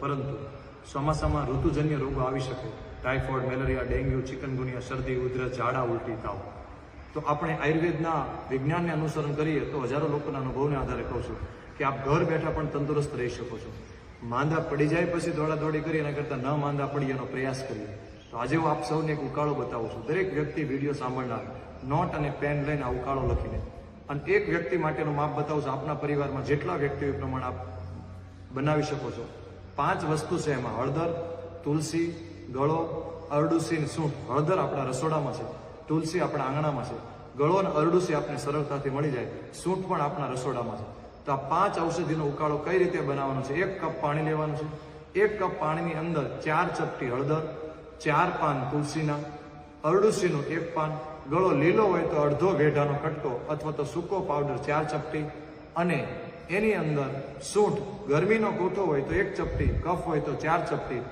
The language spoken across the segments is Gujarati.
પરંતુ ચોમાસામાં ઋતુજન્ય રોગો આવી શકે. ટાઇફોઇડ, મેલેરિયા, ડેન્ગ્યુ, ચિકનગુનિયા, શરદી, ઉધરસ, ઝાડા, ઉલટી, તાવ. તો આપણે આયુર્વેદના વિજ્ઞાનને અનુસરણ કરીએ તો હજારો લોકોના અનુભવને આધારે કહું છું કે આપ ઘર બેઠા પણ તંદુરસ્ત રહી શકો છો. માંદા પડી જાય પછી દોડાદોડી કરી એના કરતાં ન માંદા પડી એનો પ્રયાસ કરીએ. તો આજે હું આપ સૌને એક ઉકાળો બતાવું છું. દરેક વ્યક્તિ વીડિયો સાંભળનાર નોટ અને પેન લઈને આ ઉકાળો લખીને. અને એક વ્યક્તિ માટેનું માપ બતાવું છું. આપના પરિવારમાં જેટલા વ્યક્તિઓ પ્રમાણે આપ બનાવી શકો છો. પાંચ વસ્તુ છે એમાં. હળદર, તુલસી, ગળો, અરડુસી સૂંઠ. હળદર આપણા રસોડામાં છે. તુલસી આપણા આંગણામાં છે. ગળો અને અરડુસી આપણે સરળતાથી મળી જાય. સૂંઠ પણ આપણા રસોડામાં છે. તો આ પાંચ ઔષધિનો ઉકાળો કઈ રીતે બનાવવાનો છે? એક કપ પાણી લેવાનું છે. એક કપ પાણીની અંદર ચાર ચપટી હળદર, ચાર પાન તુલસીના, અરડુસીનું એક પાન, ગળો લીલો હોય તો અડધો વેઢાનો કટકો અથવા તો સૂકો પાવડર ચાર ચપટી અને એની અંદર સૂંઠ ગરમીનો કોથો હોય તો એક ચપટી, કફ હોય તો ચાર ચપટી.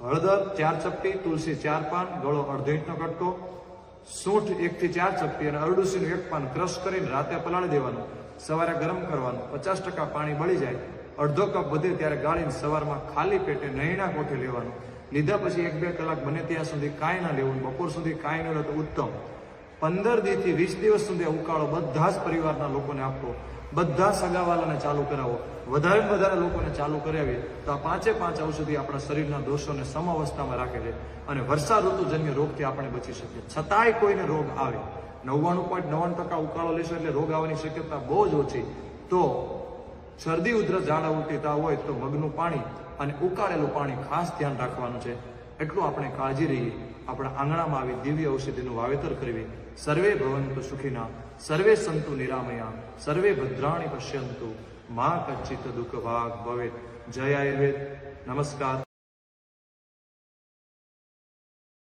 હળદર ચાર ચપટી, તુલસી ચાર પાન, ગળો અડધો ઇંચનો કટકો. સૂંઠ એકથી ચાર ચપટી અને અરડુસીનું એક પાન ક્રશ કરીને રાતે પલાળી દેવાનું. સવારે ગરમ કરવાનું. પચાસ ટકા પાણી બળી જાય. અડધો કપ વધે ત્યારે ગાળીને સવારમાં ખાલી પેટે નહીણા કોઠે લેવાનું. લીધા પછી એક બે કલાક બને ત્યાં સુધી કાંઈ ના લેવું. બપોર સુધી કાંઈ ન લે તો ઉત્તમ. પંદરથી વીસ દિવસ સુધી ઉકાળો બધા જ પરિવારના લોકોને આપવો બધા સગાવાલાને ચાલુ કરાવો. વધારે વધારે લોકોને ચાલુ કરાવીએ તો આ પાંચે પાંચ ઔષધિ આપણા શરીરના દોષોને સમ અવસ્થામાં રાખે છે અને વર્ષા ઋતુજન્ય રોગથી આપણે બચી શકીએ. છતાંય કોઈને રોગ આવે. નવ્વાણું પોઈન્ટ નવ્વાણું ટકા ઉકાળો લેશો એટલે રોગ આવવાની શક્યતા બહુ જ ઓછી. તો શરદી ઉધરસ, ઝાડા ઉઠીતા હોય તો મગનું પાણી અને ઉકાળેલું પાણી ખાસ ધ્યાન રાખવાનું છે. એટલું આપણે કાળજી રહીએ. આપણા આંગણામાં આવી દિવ્ય ઔષધિનું વાવેતર કરવી. સર્વે ભવંતુ સુખીના, સર્વે સંતુ નિરામયા, સર્વે ભદ્રાણી પશ્યંતુ. મા કચ્ચિત દુઃખ ભાગ ભવે જય આયુર્વેદ. નમસ્કાર.